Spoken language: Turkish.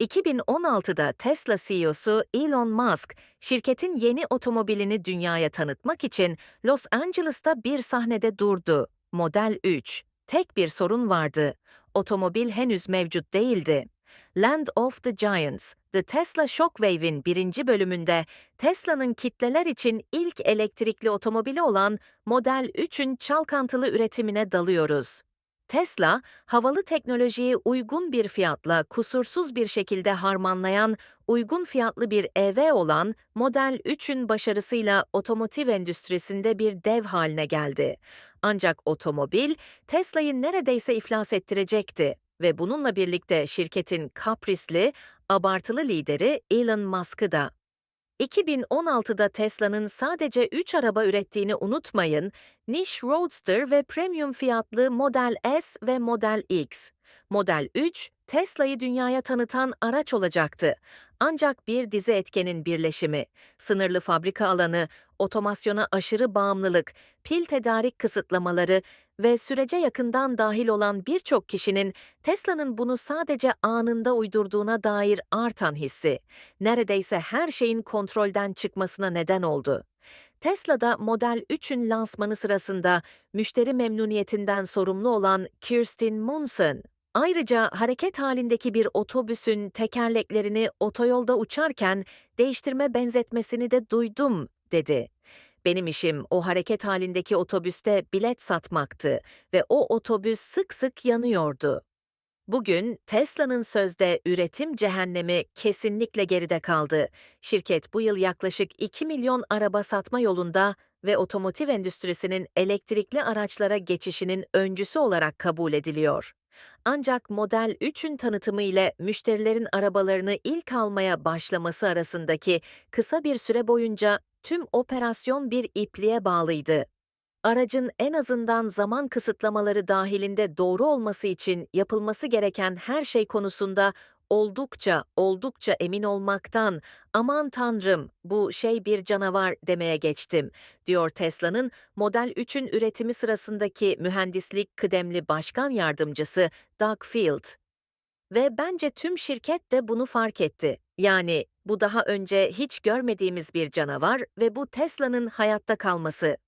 2016'da Tesla CEO'su Elon Musk, şirketin yeni otomobilini dünyaya tanıtmak için Los Angeles'ta bir sahnede durdu. Model 3. Tek bir sorun vardı. Otomobil henüz mevcut değildi. Land of the Giants, The Tesla Shockwave'in birinci bölümünde Tesla'nın kitleler için ilk elektrikli otomobili olan Model 3'ün çalkantılı üretimine dalıyoruz. Tesla, havalı teknolojiyi uygun bir fiyatla kusursuz bir şekilde harmanlayan, uygun fiyatlı bir EV olan Model 3'ün başarısıyla otomotiv endüstrisinde bir dev haline geldi. Ancak otomobil, Tesla'yı neredeyse iflas ettirecekti ve bununla birlikte şirketin kaprisli, abartılı lideri Elon Musk'ı da. 2016'da Tesla'nın sadece 3 araba ürettiğini unutmayın, niş Roadster ve premium fiyatlı Model S ve Model X. Model 3, Tesla'yı dünyaya tanıtan araç olacaktı. Ancak bir dizi etkenin birleşimi, sınırlı fabrika alanı, otomasyona aşırı bağımlılık, pil tedarik kısıtlamaları ve sürece yakından dahil olan birçok kişinin Tesla'nın bunu sadece anında uydurduğuna dair artan hissi, neredeyse her şeyin kontrolden çıkmasına neden oldu. Tesla'da Model 3'ün lansmanı sırasında müşteri memnuniyetinden sorumlu olan Kirsten Munson, ayrıca hareket halindeki bir otobüsün tekerleklerini otoyolda uçarken değiştirme benzetmesini de duydum, dedi. Benim işim o hareket halindeki otobüste bilet satmaktı ve o otobüs sık sık yanıyordu. Bugün Tesla'nın sözde üretim cehennemi kesinlikle geride kaldı. Şirket bu yıl yaklaşık 2 milyon araba satma yolunda ve otomotiv endüstrisinin elektrikli araçlara geçişinin öncüsü olarak kabul ediliyor. Ancak Model 3'ün tanıtımı ile müşterilerin arabalarını ilk almaya başlaması arasındaki kısa bir süre boyunca tüm operasyon bir ipliğe bağlıydı. Aracın en azından zaman kısıtlamaları dahilinde doğru olması için yapılması gereken her şey konusunda oldukça oldukça emin olmaktan aman tanrım bu şey bir canavar demeye geçtim, diyor Tesla'nın Model 3'ün üretimi sırasındaki mühendislik kıdemli başkan yardımcısı Doug Field. Ve bence tüm şirket de bunu fark etti. Yani bu daha önce hiç görmediğimiz bir canavar ve bu Tesla'nın hayatta kalması.